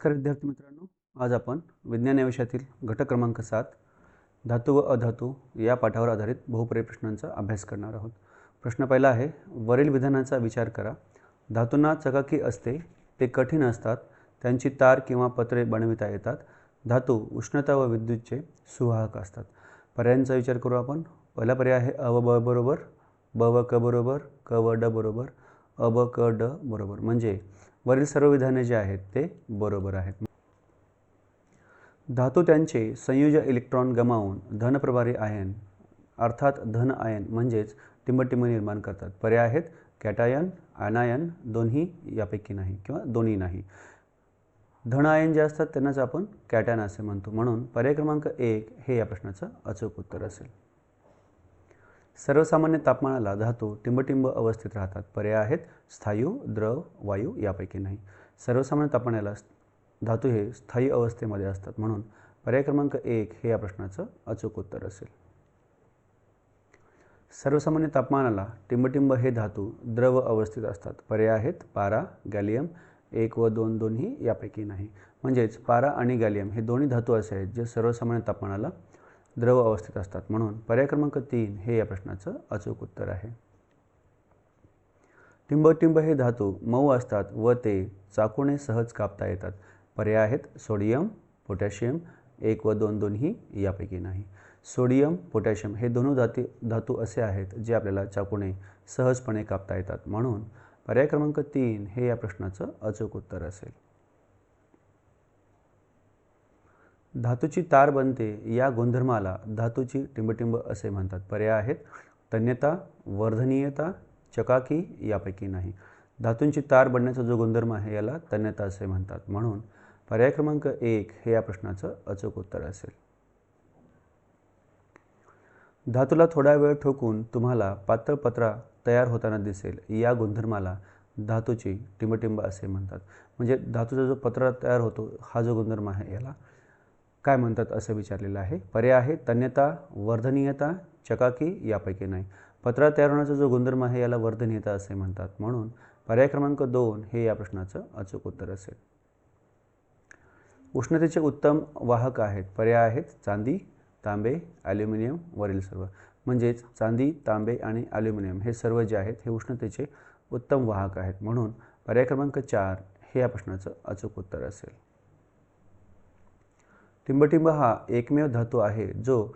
नमस्कार विद्यार्थी मित्रांनो. आज आपण विज्ञान या विषयातील घटक क्रमांक सात धातू व अधातू या पाठावर आधारित बहुपर्यायी प्रश्नांचा अभ्यास करणार आहोत. प्रश्न पहिला आहे वरील विधानाचा विचार करा. धातूंना चकाकी असते ते कठीण असतात त्यांची तार किंवा पत्रे बनविता येतात. धातू उष्णता व विद्युतचे सुवाहक असतात. पर्यायांचा विचार करू आपण. पहिला पर्याय आहे अ व ब बरोबर ब व क बरोबर क व ड बरोबर अ ब क ड बरोबर. म्हणजे वरील सर्व विधाने जे आहेत ते बरोबर आहेत. धातू त्यांचे संयोजक इलेक्ट्रॉन गमावून धनप्रभारी आयन अर्थात धन आयन म्हणजेच टिंबटिंब निर्माण करतात. पर्याय आहेत कॅटायन अनायन दोन्ही यापैकी नाही किंवा दोन्ही नाही. धन आयन जे असतात त्यांनाच आपण कॅटायन असे म्हणतो. म्हणून पर्याय क्रमांक एक हे या प्रश्नाचं अचूक उत्तर असेल. सर्वसामान्य तापमानाला धातू टिंबटिंब अवस्थेत राहतात. पर्याय आहेत स्थायू द्रव वायू यापैकी नाही. सर्वसामान्य तापमानाला धातू हे स्थायी अवस्थेमध्ये असतात. म्हणून पर्याय क्रमांक एक हे या प्रश्नाचं अचूक उत्तर असेल. सर्वसामान्य तापमानाला टिंबटिंब हे धातू द्रव अवस्थेत असतात. पर्याय आहेत पारा गॅलियम एक व दोन दोन्ही यापैकी नाही. म्हणजेच पारा आणि गॅलियम हे दोन्ही धातू असे आहेत जे सर्वसामान्य तापमानाला द्रव अवस्थेत असतात. म्हणून पर्याय क्रमांक तीन हे या प्रश्नाचं अचूक उत्तर आहे. टिंबटिंब हे धातू मऊ असतात व ते चाकूने सहज कापता येतात. पर्याय आहेत सोडियम पोटॅशियम एक व दोन दोन्ही यापैकी नाही. सोडियम पोटॅशियम हे दोन्ही धाती धातू असे आहेत जे आपल्याला चाकूने सहजपणे कापता येतात. म्हणून पर्याय क्रमांक तीन हे या प्रश्नाचं अचूक उत्तर असेल. धातूची तार बनते या गुणधर्माला धातूची टिंबटिंब असे म्हणतात. पर्याय आहेत. तन्यता वर्धनीयता चकाकी यापैकी नाही. धातूंची तार बनण्याचा जो गुणधर्म आहे याला तन्यता असे म्हणतात. म्हणून पर्याय क्रमांक एक हे या प्रश्नाचं अचूक उत्तर असेल. धातूला थोडा वेळ ठोकून तुम्हाला पातळ पत्रा तयार होताना दिसेल. या गुणधर्माला धातूची टिंबटिंब असे म्हणतात. म्हणजे धातूचा जो पत्रा तयार होतो हा जो गुणधर्म आहे याला काय म्हणतात असं विचारलेलं आहे? पर्याय आहे तन्यता वर्धनीयता चकाकी यापैकी नाही. पत्रा तयार होण्याचा जो गुणधर्म आहे याला वर्धनीयता असे म्हणतात. म्हणून पर्याय क्रमांक दोन हे या प्रश्नाचं अचूक उत्तर असेल. उष्णतेचे उत्तम वाहक आहेत. पर्याय आहेत चांदी तांबे ॲल्युमिनियम वरील सर्व. म्हणजेच चांदी तांबे आणि ॲल्युमिनियम हे सर्व जे आहेत हे उष्णतेचे उत्तम वाहक आहेत. म्हणून पर्याय क्रमांक चार हे या प्रश्नाचं अचूक उत्तर असेल. टिंबटिंब हा एकमेव धातू आहे जो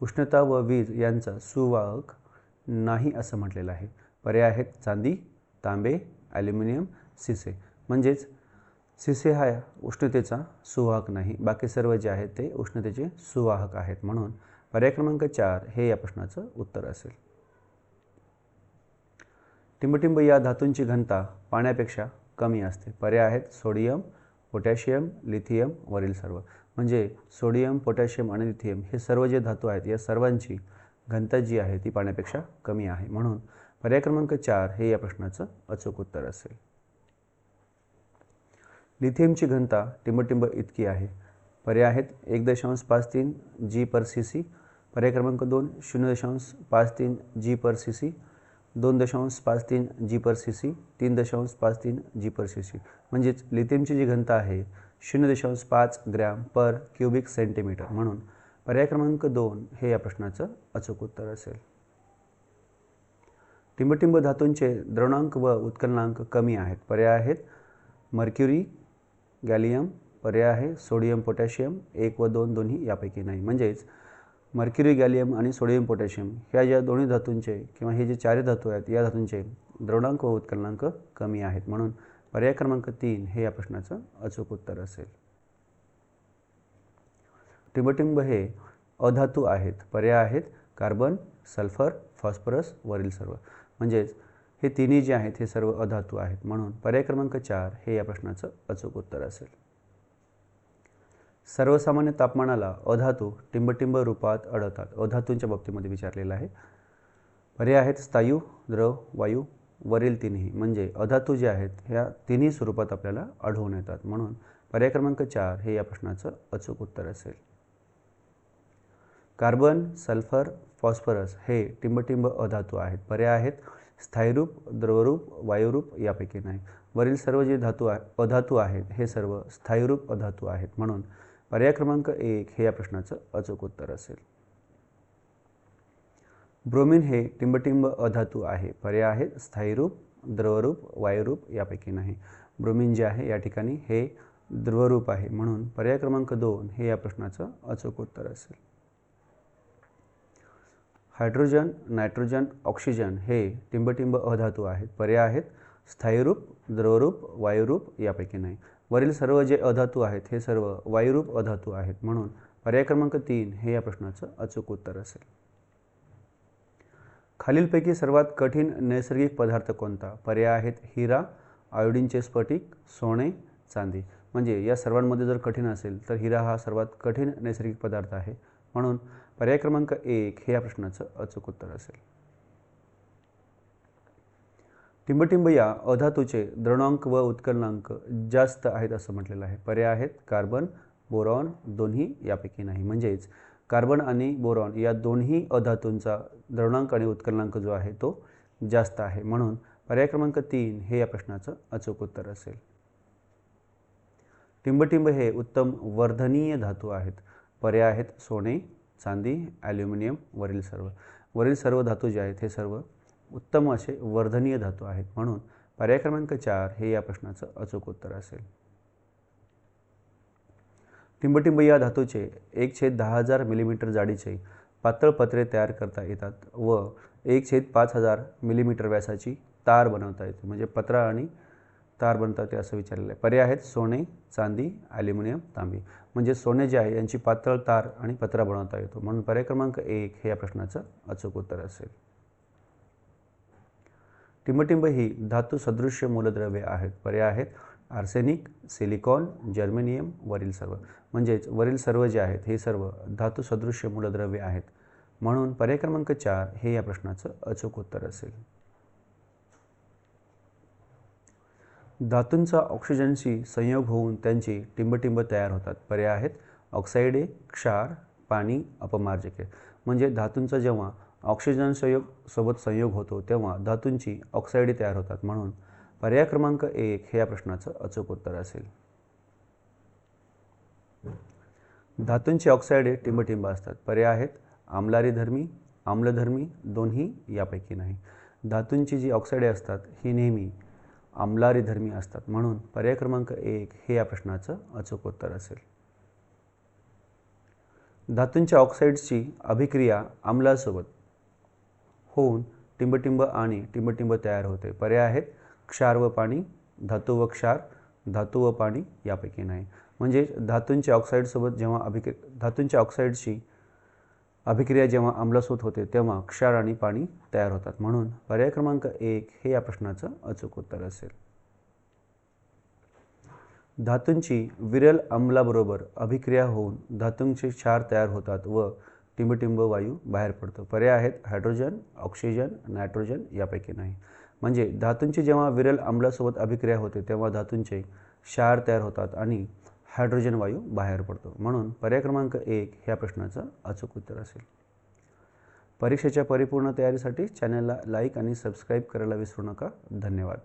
उष्णता व वीज यांचा सुवाहक नाही असं म्हटलेलं आहे. पर्याय आहेत चांदी तांबे ॲल्युमिनियम सिसे. म्हणजेच सिसे हा उष्णतेचा सुवाहक नाही. बाकी सर्व जे आहेत ते उष्णतेचे सुवाहक आहेत म्हणून पर्याय क्रमांक चार हे या प्रश्नाचं उत्तर असेल. टिंबटिंब या धातूंची घनता पाण्यापेक्षा कमी असते. पर्याय आहेत सोडियम पोटॅशियम लिथियम वरील सर्व. म्हणजे सोडियम पोटॅशियम आणि लिथियम हे सर्व जे धातू आहेत या सर्वांची घनता जी आहे ती पाण्यापेक्षा कमी आहे. म्हणून पर्याय क्रमांक चार हे या प्रश्नाचं अचूक उत्तर असेल. लिथियमची घनता टिंबटिंब इतकी आहे. पर्याय आहेत एक दशांश पाच तीन जी पर सी सी पर्याय क्रमांक दोन शून्य दशांश पाच तीन जी पर सी सी दोन दशांश पाच तीन जी पर सी सी तीन दशांश पाच तीन जी पर सी सी. म्हणजेच लिथियमची जी घनता आहे शून्य दशांश पाच ग्रॅम पर क्युबिक सेंटीमीटर. म्हणून पर्याय क्रमांक दोन हे या प्रश्नाचं अचूक उत्तर असेल. टिंबटिंब धातूंचे द्रवणांक व उत्कलनांक कमी आहेत. पर्याय आहेत मर्क्युरी गॅलियम. पर्याय आहे सोडियम पोटॅशियम. एक व दोन दोन्ही यापैकी नाही. म्हणजेच मर्क्युरी गॅलियम आणि सोडियम पोटॅशियम ह्या ज्या दोन्ही धातूंचे किंवा हे जे चारही धातू आहेत या धातूंचे द्रवणांक व उत्कलनांक कमी आहेत. म्हणून पर्याय क्रमांक तीन हे या प्रश्नाचं अचूक उत्तर असेल. टिंबटिंब हे अधातू आहेत. पर्याय आहेत कार्बन सल्फर फॉस्फरस वरील सर्व. म्हणजेच हे तिन्ही जे आहेत हे सर्व अधातू आहेत. म्हणून पर्याय क्रमांक चार हे या प्रश्नाचं अचूक उत्तर असेल. सर्वसामान्य तापमानाला अधातू टिंबटिंब रूपात अडवतात अधातूंच्या बाबतीमध्ये विचारलेलं आहे. पर्याय आहेत स्थायू द्रव वायू वरील तिन्ही. म्हणजे अधातू जे आहेत ह्या तिन्ही स्वरूपात आपल्याला आढळून येतात. म्हणून पर्याय क्रमांक चार हे या प्रश्नाचं अचूक उत्तर असेल. कार्बन सल्फर फॉस्फरस हे टिंबटिंब अधातू आहेत. पर्याय आहेत स्थायीरूप द्रवरूप वायुरूप यापैकी नाही. वरील सर्व जे धातू आहे अधातू आहेत हे सर्व स्थायीरूप अधातू आहेत. म्हणून पर्याय क्रमांक एक हे या प्रश्नाचं अचूक उत्तर असेल. ब्रोमिन हे टिंबटिंब अधातू आहे. पर्याय आहेत स्थायीरूप द्रवरूप वायुरूप यापैकी नाही. ब्रोमिन जे आहे या ठिकाणी हे द्रवरूप आहे. म्हणून पर्याय क्रमांक दोन हे या प्रश्नाचं अचूक उत्तर असेल. हायड्रोजन नायट्रोजन ऑक्सिजन हे टिंबटिंब अधातू आहेत. पर्याय आहेत स्थायीरूप द्रवरूप वायुरूप यापैकी नाही. वरील सर्व जे अधातू आहेत हे सर्व वायुरूप अधातू आहेत म्हणून पर्याय क्रमांक तीन हे या प्रश्नाचं अचूक उत्तर असेल. खालीलपैकी सर्वात कठीण नैसर्गिक पदार्थ कोणता? पर्याय आहेत हिरा आयोडीनचे स्फटिक सोने चांदी. म्हणजे या सर्वांमध्ये जर कठीण असेल तर हिरा हा सर्वात कठीण नैसर्गिक पदार्थ आहे म्हणून पर्याय क्रमांक एक हे या प्रश्नाचं अचूक उत्तर असेल. टिंबटिंब या अधातूचे द्रणांक व उत्कलनांक जास्त आहेत असं म्हटलेलं आहे. पर्याय आहेत कार्बन बोरॉन दोन्ही यापैकी नाही. म्हणजेच कार्बन आणि बोरॉन या दोन्ही अधातूंचा द्रवणांक आणि उत्कलनांक जो आहे तो जास्त आहे. म्हणून पर्याय क्रमांक तीन हे या प्रश्नाचं अचूक उत्तर असेल. टिंबटिंब हे उत्तम वर्धनीय धातू आहेत. पर्याय आहेत सोने चांदी ॲल्युमिनियम वरील सर्व. वरील सर्व धातू जे आहेत हे सर्व उत्तम असे वर्धनीय धातू आहेत म्हणून पर्याय क्रमांक चार हे या प्रश्नाचं अचूक उत्तर असेल. टिंबटिंब या धातूचे एक छेद दहा हजार मिलीमीटर जाडीचे पातळ पत्रे तयार करता येतात व एक छेद पाच हजार मिलीमीटर व्यासाची तार बनवता येते. म्हणजे पत्रा आणि तार बनता येते असं विचारलेलं आहे. पर्याय आहेत सोने चांदी ॲल्युमिनियम तांबी. म्हणजे सोने जे आहे यांची पातळ तार आणि पत्रा बनवता येतो. म्हणून पर्याय क्रमांक एक हे या प्रश्नाचं अचूक उत्तर असेल. टिंबटिंब ही धातू सदृश्य मूलद्रव्ये आहेत. पर्याय आहेत. आर्सेनिक सिलिकॉन जर्मेनियम वरील सर्व. म्हणजेच वरील सर्व जे आहेत हे सर्व धातू सदृश्य मूलद्रव्ये आहेत. म्हणून पर्याय क्रमांक चार हे या प्रश्नाचं अचूक उत्तर असेल. धातूंचा ऑक्सिजनशी संयोग होऊन त्यांची टिंबटिंब तयार होतात. पर्याय आहेत. ऑक्साईडे क्षार पाणी अपमार्जके. म्हणजे धातूंचा जेव्हा ऑक्सिजन संयोग सोबत संयोग होतो तेव्हा धातूंची ऑक्साईडे तयार होतात म्हणून पर्याय क्रमांक एक हे या प्रश्नाचं अचूक उत्तर असेल. धातूंची ऑक्साईडे टिंबटिंब असतात. पर्याय आहेत आमलारी धर्मी आम्लधर्मी दोन्ही यापैकी नाही. धातूंची जी ऑक्साईडे असतात ही नेहमी आम्लारी धर्मी असतात म्हणून पर्याय क्रमांक एक हे या प्रश्नाचं अचूक उत्तर असेल. धातूंच्या ऑक्साईड्सची अभिक्रिया आम्लासोबत होऊन टिंबटिंब आणि टिंबटिंब तयार होते. पर्याय आहेत. क्षार व पाणी धातू व क्षार धातू व पाणी यापैकी नाही. म्हणजे धातूंच्या ऑक्साईडसोबत जेव्हा अभिक्रि धातूंच्या ऑक्साईडची अभिक्रिया जेव्हा आम्लसोबत होते तेव्हा क्षार आणि पाणी तयार होतात. म्हणून पर्याय क्रमांक एक हे या प्रश्नाचं अचूक उत्तर असेल. धातूंची विरल अंमलाबरोबर अभिक्रिया होऊन धातूंचे क्षार तयार होतात व टिंबटिंब वायू बाहेर पडतो. पर्याय आहेत हायड्रोजन ऑक्सिजन नायट्रोजन यापैकी नाही. म्हणजे धातूंची जेव्हा विरल अम्लासोबत अभिक्रिया होते तेव्हा धातूंचे क्षार तयार होतात आणि हायड्रोजन वायू बाहेर पडतो. म्हणून पर्याय क्रमांक एक ह्या प्रश्नाचं अचूक उत्तर असेल. परीक्षेच्या परिपूर्ण तयारीसाठी चॅनलला लाईक आणि सबस्क्राईब करायला विसरू नका. धन्यवाद.